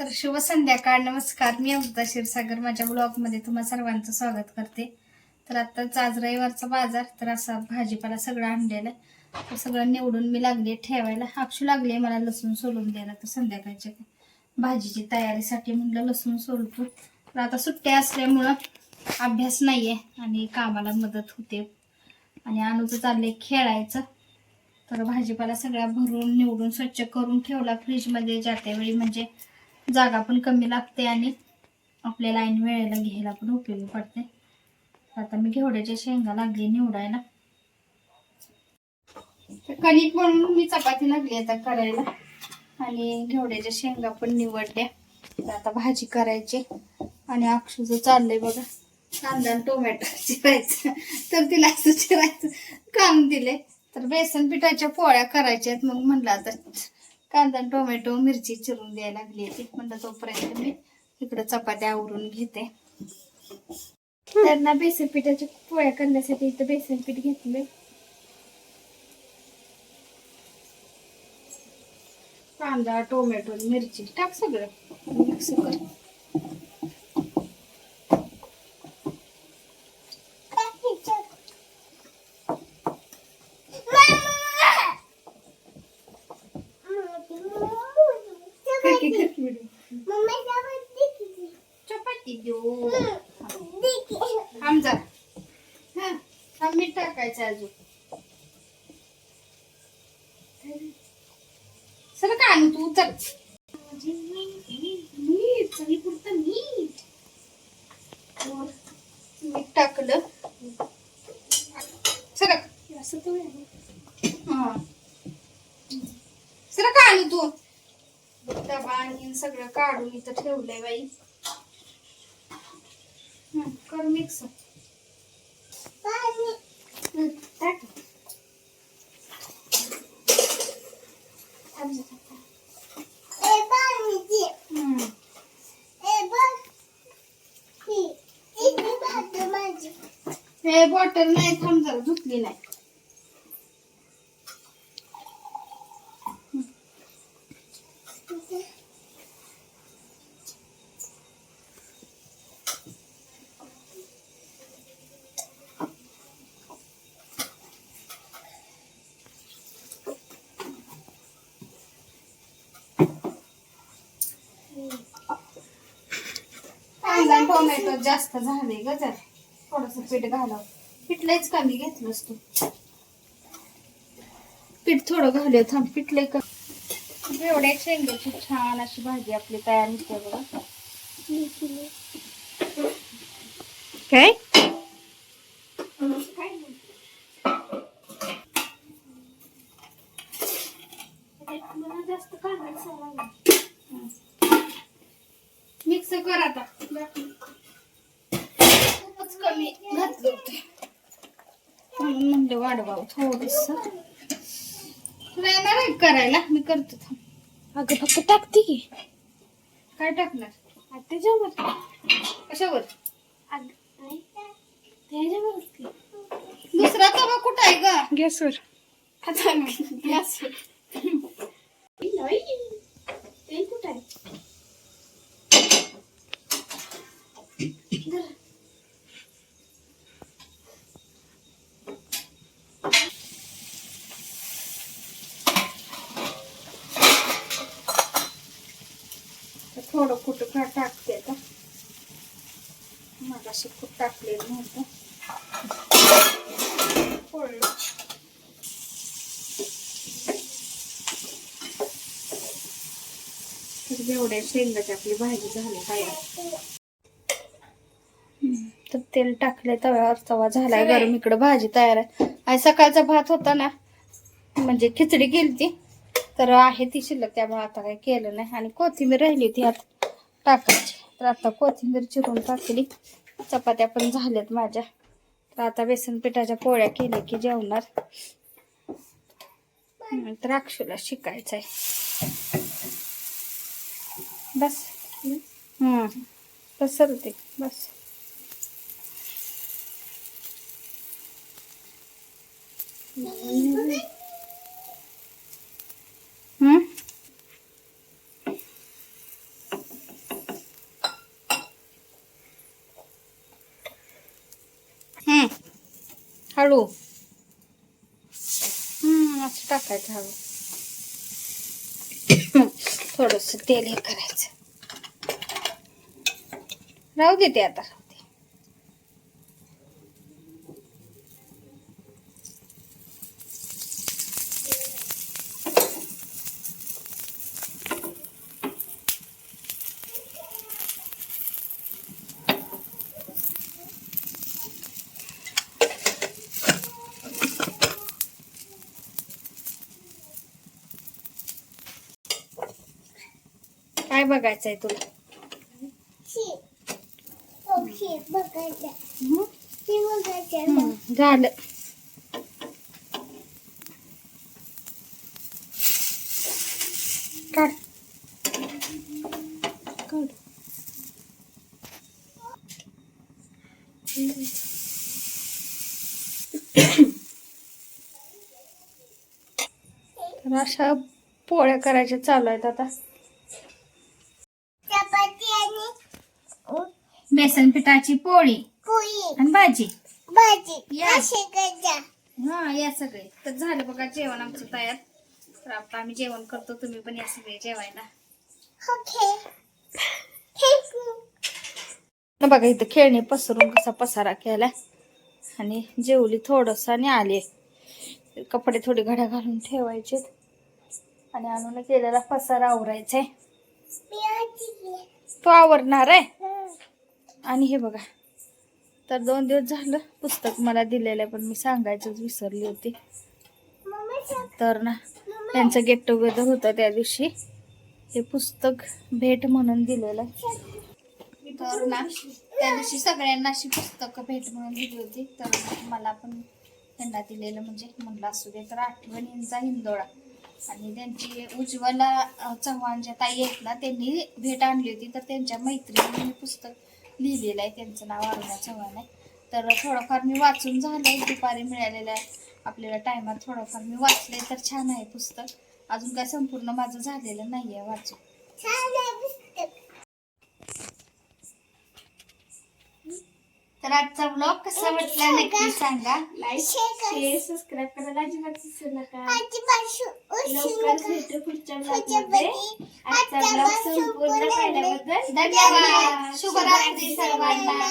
तर शुभ संध्याकाळ नमस्कार. मी अमृता क्षीरसागर माझ्या ब्लॉगमध्ये तुम्हा सर्वांचं स्वागत करते. तर आताच आज रविवारचा बाजार तर असा भाजीपाला सगळं आणलेला. आहे तर सगळं निवडून मी लागले ठेवायला. अक्षू लागले मला लसूण सोलून द्यायला तर संध्याकाळच्या भाजीची तयारीसाठी म्हणलं लसूण सोलतो. तर आता सुट्ट्या असल्यामुळं अभ्यास नाही आहे आणि कामाला मदत होते. आणि अनुचं चाललंय खेळायचं. तर भाजीपाला सगळ्या भरून निवडून स्वच्छ करून ठेवला. फ्रीजमध्ये जाते वेळी म्हणजे जागा पण कमी लागते आणि आपल्याला ऐन वेळेला घ्यायला पण उपयोगी पडते. आता मी घेवड्याच्या शेंगा लागली निवडायला. कणिक म्हणून मी चपाती लागली आता करायला. आणि घेवड्याच्या शेंगा पण निवडल्या. तर आता भाजी करायची. आणि अक्षुचं चाललंय बघा. कांदा आणि टोमॅटो चिरायचं. तर तिला असं चिरायचं. काम दिले तर बेसन पिठाच्या पोळ्या करायच्या आहेत. मग म्हणलं आता कांदा आणि टोमॅटो मिरची चिरून द्यायला लागली ती म्हणलं तोपर्यंत मी इकडं चपात्या आवरून घेते. त्यांना बेसन पिठाच्या पोळ्या करण्यासाठी इथं बेसन पीठ घेतलंय. कांदा टोमॅटो मिरची. टाक सगळं. मिक्स कर. चपाती देऊ. आमचा. हा मीठ टाकायचं अजून. सर का आणू तू? चल. मीठ चवीपुरतं मीठ. वर मीठ टाकलं. सरक असं तो हा. सर का आणू तू? डबा आणि सगळं काढून इथं ठेवलंय बाई. कर मिक्स टाक. हे बॉटल नाही थांब जरा धुतली नाही कांदा आणि टोमॅटो जास्त झाले ग जर. थोडस पीठ घालावं. पीठ लयच कमी घेतलंस तू. पीठ थोडं घालूया थांब पीठ लय कमी. एवढ्या शेंग्याची छान अशी भाजी आपली तयार होते बघा. काय? जास्त मिक्स कर आता खूपच कमी घातलं होते म्हणलं वाढवावं थोडस. तुला येणार आहे का करायला? मी करतो थांब. अगं फक्त टाकते की. काय टाकणार? त्याच्यावर कशावर? त्याच्यावरच की. दुसरा तवा कुठं आहे ग? गॅसवर. आता गॅस ते कुठं आहे? थोडं कुठं का टाकते आता? मगाशी खूप टाकलेलं नव्हतं. फोडलं. तर एवढ्या शेंगाची आपली भाजी झाली तयार. तर तेल टाकले तव्यावर. तवा झालाय. गरम. इकडं भाजी तयार आहे. आणि सकाळचा भात होता ना म्हणजे खिचडी केली तर आहे ती शिल्लक त्यामुळे आता काही केलं नाही. आणि कोथिंबीर राहिली होती आता टाकायची. तर आता कोथिंबीर चिरून टाकली. चपात्या पण झाल्यात माझ्या. तर आता बेसन पिठाच्या पोळ्या केल्या की जेवणार. हम्म, तर अक्षूला शिकायचं आहे. बस. हम्म. बस सरते बस. हळू. असं टाकायचं हळू. थोडस तेल हे करायचं. राहू दे ते आता. काय बघायचंय तुला हम्म? हम्म, झालं काढ काढ तर अशा पोळ्या करायच्या चालू आहेत आता चपाती आणि बेसन पिठाची पोळी पोळी. आणि भाजी. भाजी. या. असे गजा हा या सगळे. तर झालं बघा जेवण आमचं तयार. तर आता आम्ही जेवण करतो तुम्ही पण या सगळे जेवायला. ओके. थँक यू न बघा इथं खेळणी पसरून कसा पसारा केलाय आणि जेवली थोडस आणि आले. कपडे थोडे घड्या घालून ठेवायचे आणि आणून केलेला पसारा आवरायचाय. मी आजी. तो आवरणार आहे आणि हे बघा. तर दोन दिवस झालं पुस्तक मला दिलेलं आहे पण मी सांगायचंच विसरली होती. तर ना त्यांचं गेट टुगेदर होतं त्या दिवशी. हे पुस्तक भेट म्हणून दिलेलं तर ना त्या दिवशी सगळ्यांना अशी पुस्तकं भेट म्हणून दिली होती. तर मला पण त्यांना दिलेलं म्हणजे म्हणलं असू दे तर आठवणींचा हिंदोळा. आणि त्यांची उज्ज्वला चव्हाण ज्या ताई आहेत ना त्यांनी भेट आणली होती. तर त्यांच्या मैत्रिणीने पुस्तक लिहिलेलं आहे त्यांचं नाव अरुणा चव्हाण आहे. तर थोडंफार मी वाचून झालंय दुपारी मिळालेलं आहे. आपल्याला टायमात थोडंफार मी वाचले तर छान आहे पुस्तक. अजून काय संपूर्ण माझं झालेलं नाही आहे वाचून छान आहे पुस्तक तर आजचा ब्लॉग कसा वाटला नक्की सांगा. लाईक शेअर सबस्क्राईब करायला अजिबात विसरू नका. लवकर भेटू पुढच्या आजचा ब्लॉग संपूर्ण पाहिल्याबद्दल धन्यवाद. शुभरात्री सर्वांना.